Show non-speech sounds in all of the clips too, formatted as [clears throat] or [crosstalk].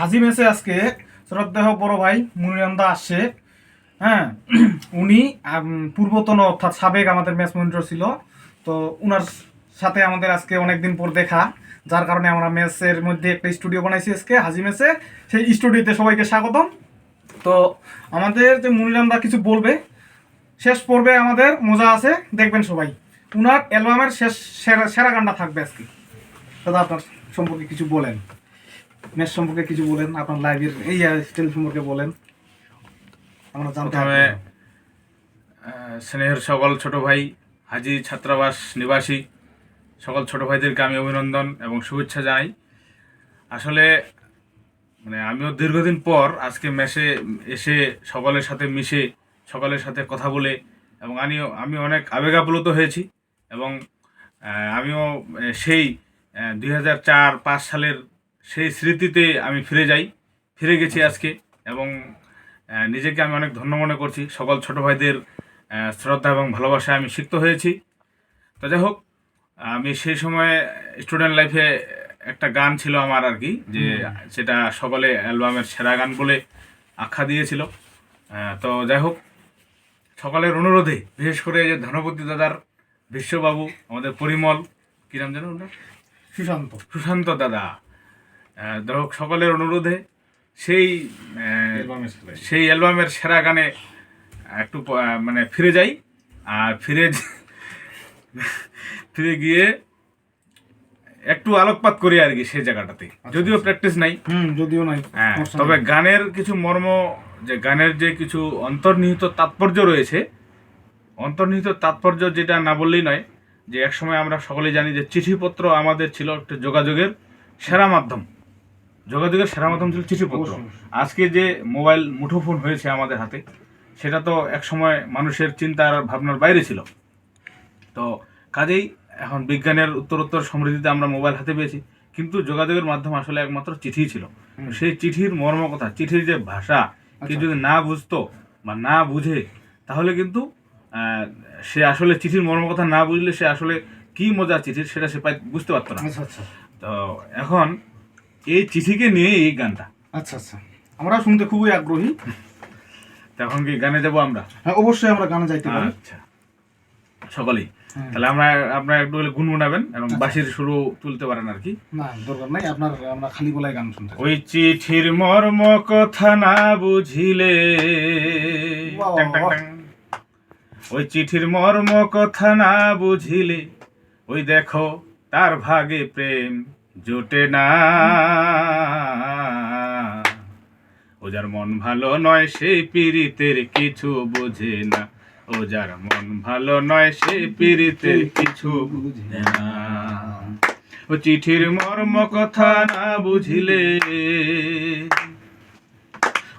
হাজি মেসে আজকে শ্রদ্ধেহ বড় ভাই মুনিরামদা আসছে। হ্যাঁ [clears throat] উনি পূর্বতন অর্থাৎ সাবেক আমাদের ম্যাচ মনিটর ছিল। তো উনার সাথে আমাদের আজকে অনেকদিন পর দেখা, যার কারণে আমরা ম্যাচের মধ্যে একটা স্টুডিও বানাইছি আজকে, হাজি মেসে। সেই স্টুডিওতে সবাইকে স্বাগতম। তো আমাদের যে মুনিরামদা কিছু বলবে, শেষ পর্বে আমাদের মজা আছে, দেখবেন সবাই। উনার অ্যালবামের শেষ সেরা সেরা গানটা থাকবে আজকে। দাদা, আপনার সম্পর্কে কিছু বলেন। ম্যাচ সম্পর্কে কিছু বলেন আপনার লাইভের এই স্টাইল সম্পর্কে বলেন। আমরা জানতে প্রথমে স্নেহের সকল ছোট ভাই হাজি ছাত্রাবাস নিবাসী সকল ছোট ভাইদেরকে আমি অভিনন্দন এবং শুভেচ্ছা জানাই। আসলে মানে আমিও দীর্ঘদিন পর আজকে মেসে এসে সকলের সাথে মিশে সকলের সাথে কথা বলে এবং আমিও আমি অনেক আবেগাপ্লুত হয়েছি এবং আমিও সেই দুই হাজার চার পাঁচ সালের সেই স্মৃতিতে আমি ফিরে যাই ফিরে গেছি আজকে এবং নিজেকে আমি অনেক ধন্য মনে করছি। সকল ছোট ভাইদের শ্রদ্ধা এবং ভালোবাসায় আমি সিক্ত হয়েছি। তো যাই হোক আমি সেই সময় স্টুডেন্ট লাইফে একটা গান ছিল আমার আর কি যে সেটা সকলে অ্যালবামের সেরা গান বলে আখ্যা দিয়েছিল। তো যাই হোক সকলের অনুরোধে বিশেষ করে যে ধনপতি দাদার বিশ্ববাবু আমাদের পরিমল কি নাম জানো সুশান্ত। সুশান্ত দাদা। হোক সকলের অনুরোধে সেই সেই অ্যালবামের সেরা গানে একটু মানে ফিরে যাই আর ফিরে ফিরে গিয়ে একটু আলোকপাত করি আর কি সেই জায়গাটাতে। যদিও প্র্যাকটিস নাই। হুম যদিও নাই। হ্যাঁ তবে গানের কিছু মর্ম যে গানের যে কিছু অন্তর্নিহিত তাৎপর্য রয়েছে অন্তর্নিহিত তাৎপর্য যেটা না বললেই নয় যে একসময় আমরা সকলেই জানি যে চিঠিপত্র আমাদের ছিল একটা যোগাযোগের সেরা মাধ্যম। যোগাযোগের সেরা মাধ্যম ছিল চিঠিপত্র। আজকে যে মোবাইল মুঠোফোন হয়েছে আমাদের হাতে সেটা তো একসময় মানুষের চিন্তা আর ভাবনার বাইরে ছিল। তো কাজেই এখন বিজ্ঞানের উত্তরোত্তর সমৃদ্ধিতে আমরা মোবাইল হাতে পেয়েছি কিন্তু যোগাযোগের মাধ্যম আসলে একমাত্র চিঠি ছিল। সেই চিঠির মর্ম কথা চিঠির যে ভাষা কেউ আচ্ছা। যদি না বুঝতো বা না বুঝে তাহলে কিন্তু সে আসলে চিঠির মর্ম কথা না বুঝলে সে আসলে কি মজা চিঠির সেটা সে বুঝতে পারতো না। আচ্ছা আচ্ছা। তো এখন এই চিঠিকে নিয়ে এই গানটা। আচ্ছা আচ্ছা। আমরা শুনতে খুবই আগ্রহী। তো এখন কি গানে যাব আমরা? হ্যাঁ অবশ্যই আমরা গানে যাইতে পারি। আচ্ছা। সকলেই। হ্যাঁ। তাহলে আমরা আপনারা একটু হলে গুনগুনাবেন এবং আচ্ছা। বাঁশির শুরু তুলতে পারেন আর কি। না দরকার নাই। আপনার আমরা খালি বলাই গান শুনতে ওই চিঠির মর্ম কথা না বুঝিলে। ওই চিঠির মর্ম কথা না বুঝিলে। ওই দেখো তার ভাগে প্রেম। জোটে না। ও যার মন ভালো নয় সেই পীড়িতের কিছু বোঝে না। ও যার মন ভালো নয় সেই পীড়িতের কিছু বুঝে না। ও চিঠির মর্ম কথা না বুঝিলে।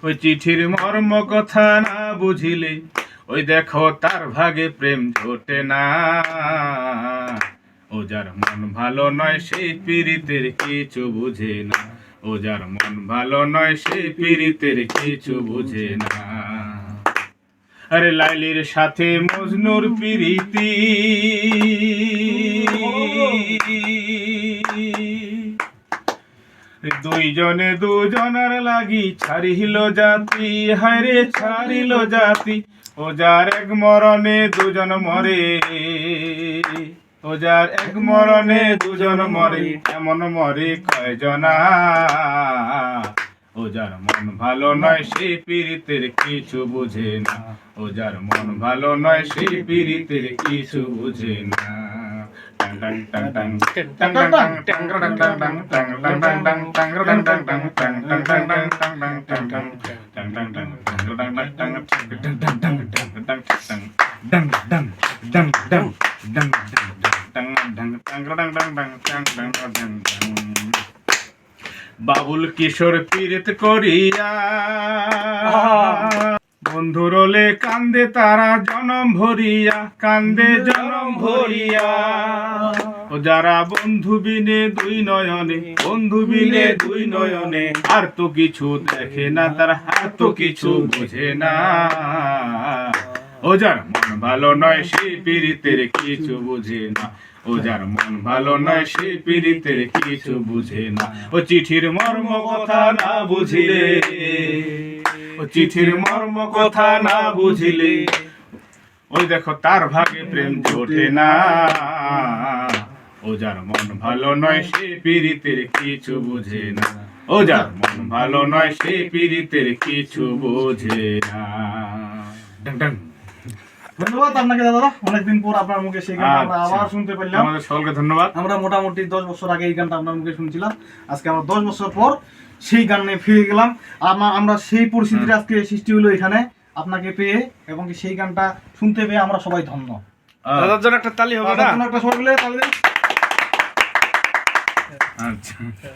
ওই চিঠির মর্ম কথা না বুঝিলে। ওই দেখো তার ভাগে প্রেম জোটে না। যার মন ভালো নয় সেই পীড়িতের কিছু বুঝে না। ও যার মন ভালো নয় সেই পীড়িতের কিছু বুঝে না। আরে লাইলির সাথে মজনুর প্রীতি। দুইজনে দুজনার লাগি ছাড়িল জাতি। হায়রে ছাড়িল জাতি। ও যার এক মরণে দুজন মরে। তোজার এক মরণে দুজন মরি এমন মরি কয়জনা ওজার মন ভালো নয় সে পীড়িতের কিছু বুঝে না ওজার মন ভালো নয় সে পীড়িতের কিছু বুঝে না ডং ডং ডং ডং বাবুল কিশোর পীড়িত করিয়া বন্ধুরলে কান্দে তারা জনম ভরিয়া, কান্দে জনম ভরিয়া। ও যারা বন্ধু বিনে দুই নয়নে, বন্ধু বিনে দুই নয়নে, আর তো কিছু দেখে না, তার আর তো কিছু বুঝে না। ও যার ভালো নয় সেই পীড়িতের কিছু বুঝে না। ও ও যার মন ভালো নয় সে পীড়িতের কিছু বুঝে না। ও চিঠির মর্ম কথা না বুঝিলে, ও চিঠির মর্ম কথা না বুঝিলে, ওই দেখো তার ভাগে প্রেম জোটে না। ও যার মন ভালো নয় সে পীড়িতের কিছু বুঝে না। ও যার মন ভালো নয় সে পীড়িতের কিছু বোঝে না। ডাং ডাং। ধন্যবাদ আপনাকে দাদা। অনেকদিন পর আপনার মুখে সেই গানটা আমরা আচ্ছা। আবার শুনতে পেলাম। আমাদের সকলকে ধন্যবাদ। আমরা মোটামুটি দশ বছর আগে এই গানটা আপনার মুখে শুনছিলাম। আজকে আমরা দশ বছর পর সেই গানে ফিরে গেলাম। আমা- আমরা সেই পরিস্থিতিটা আজকে সৃষ্টি হলো এখানে। আপনাকে পেয়ে এবং সেই গানটা শুনতে পেয়ে আমরা সবাই ধন্য। দাদার জন্য একটা তালি হবে না? একটা সবাই মিলে তালি আচ্ছা।